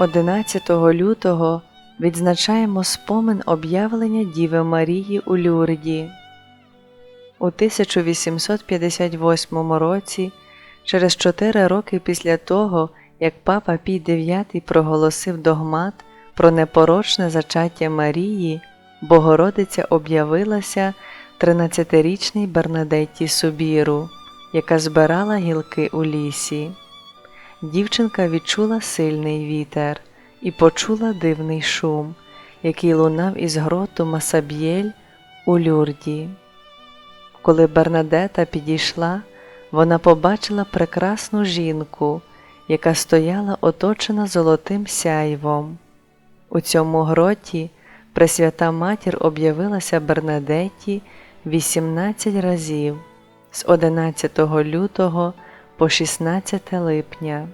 11 лютого відзначаємо спомин об'явлення Діви Марії у Люрді. У 1858 році, через чотири роки після того, як Папа Пій IX проголосив догмат про непорочне зачаття Марії, Богородиця об'явилася 13-річній Бернадетті Субіру, яка збирала гілки у лісі. Дівчинка відчула сильний вітер і почула дивний шум, який лунав із гроту Масаб'єль у люрді. Коли Бернадета підійшла, вона побачила прекрасну жінку, яка стояла оточена золотим сяйвом. У цьому гроті Пресвята Матір об'явилася Бернадетті 18 разів з 11 лютого по 16 липня.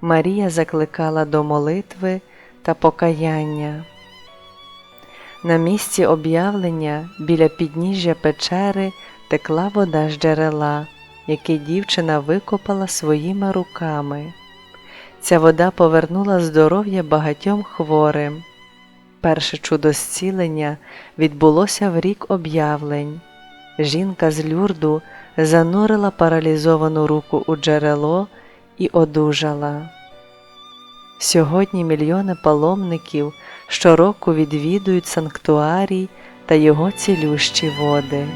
Марія закликала до молитви та покаяння. На місці об'явлення біля підніжжя печери текла вода з джерела, який дівчина викопала своїми руками. Ця вода повернула здоров'я багатьом хворим. Перше чудо зцілення відбулося в рік об'явлень. Жінка з люрду занурила паралізовану руку у джерело і одужала. Сьогодні мільйони паломників щороку відвідують санктуарій та його цілющі води.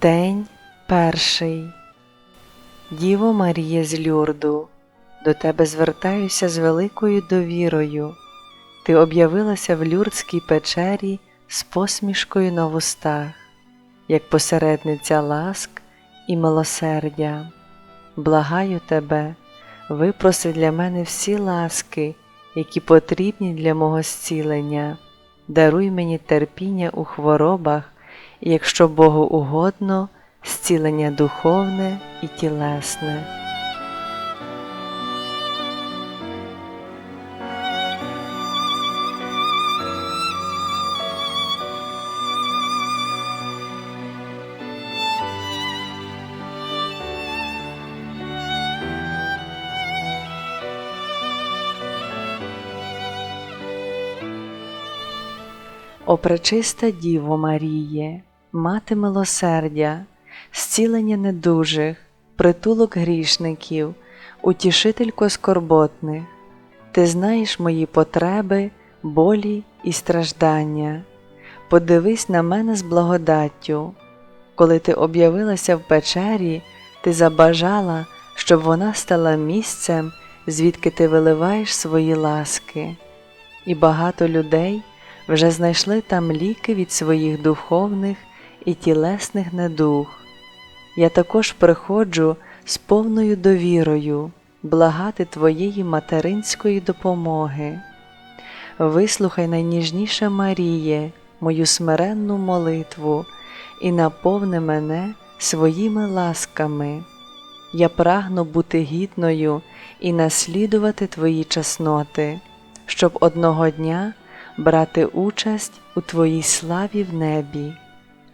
День перший. Діво Марія з Люрду, до тебе звертаюся з великою довірою. Ти об'явилася в люрдській печері з посмішкою на вустах, як посередниця ласк і милосердя. Благаю тебе, випроси для мене всі ласки, які потрібні для мого зцілення, даруй мені терпіння у хворобах якщо Богу угодно, зцілення духовне і тілесне. О пречиста Діво Маріє, Мати милосердя, зцілення недужих, притулок грішників, утішителько скорботних, ти знаєш мої потреби, болі і страждання. Подивись на мене з благодаттю. Коли ти об'явилася в печері, ти забажала, щоб вона стала місцем, звідки ти виливаєш свої ласки, і багато людей вже знайшли там ліки від своїх духовних і тілесних недуг. Я також приходжу з повною довірою благати Твоєї материнської допомоги. Вислухай найніжніше Маріє, мою смиренну молитву і наповни мене своїми ласками. Я прагну бути гідною і наслідувати Твої чесноти, щоб одного дня брати участь у Твоїй славі в небі.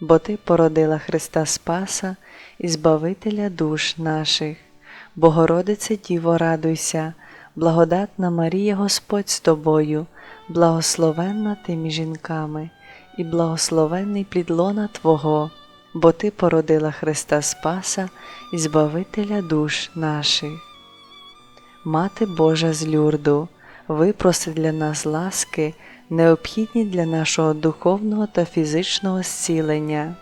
бо Ти породила Христа Спаса і Збавителя душ наших. Богородице Діво, радуйся, благодатна Марія Господь з тобою, благословенна ти між жінками, і благословенний плід лона Твого, бо Ти породила Христа Спаса і Збавителя душ наших. Мати Божа з люрду, випроси для нас ласки, необхідні для нашого духовного та фізичного зцілення.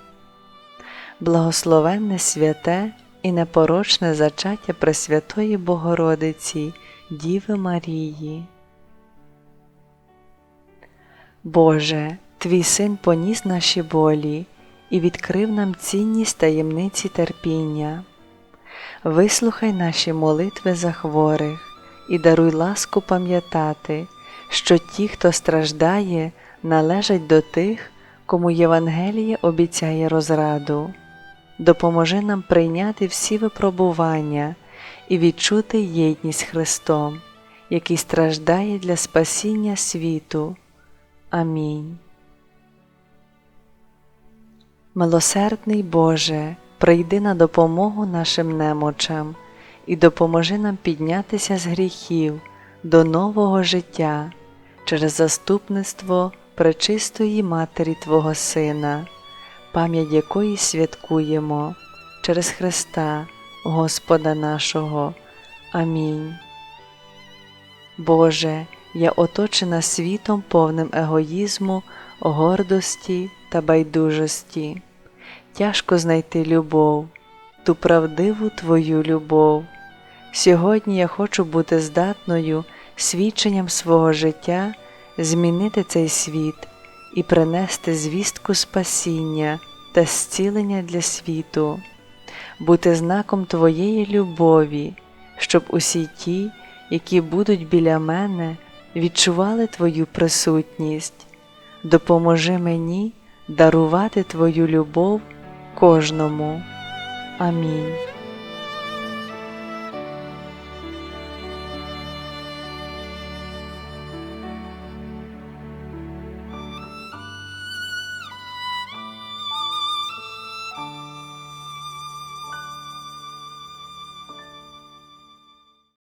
Благословенне святе і непорочне зачаття Пресвятої Богородиці, Діви Марії. Боже, Твій Син поніс наші болі і відкрив нам цінність таємниці терпіння. Вислухай наші молитви за хворих і даруй ласку пам'ятати, що ті, хто страждає, належать до тих, кому Євангеліє обіцяє розраду. Допоможи нам прийняти всі випробування і відчути єдність Христом, який страждає для спасіння світу. Амінь. Милосердний Боже, прийди на допомогу нашим немочам і допоможи нам піднятися з гріхів до нового життя через заступництво пречистої Матері Твого Сина, пам'ять якої святкуємо через Христа, Господа нашого. Амінь. Боже, я оточена світом повним егоїзму, гордості та байдужості. Тяжко знайти любов, ту правдиву Твою любов. Сьогодні я хочу бути здатною свідченням свого життя змінити цей світ і принести звістку спасіння та зцілення для світу, бути знаком Твоєї любові, щоб усі ті, які будуть біля мене, відчували Твою присутність. Допоможи мені дарувати Твою любов кожному. Амінь.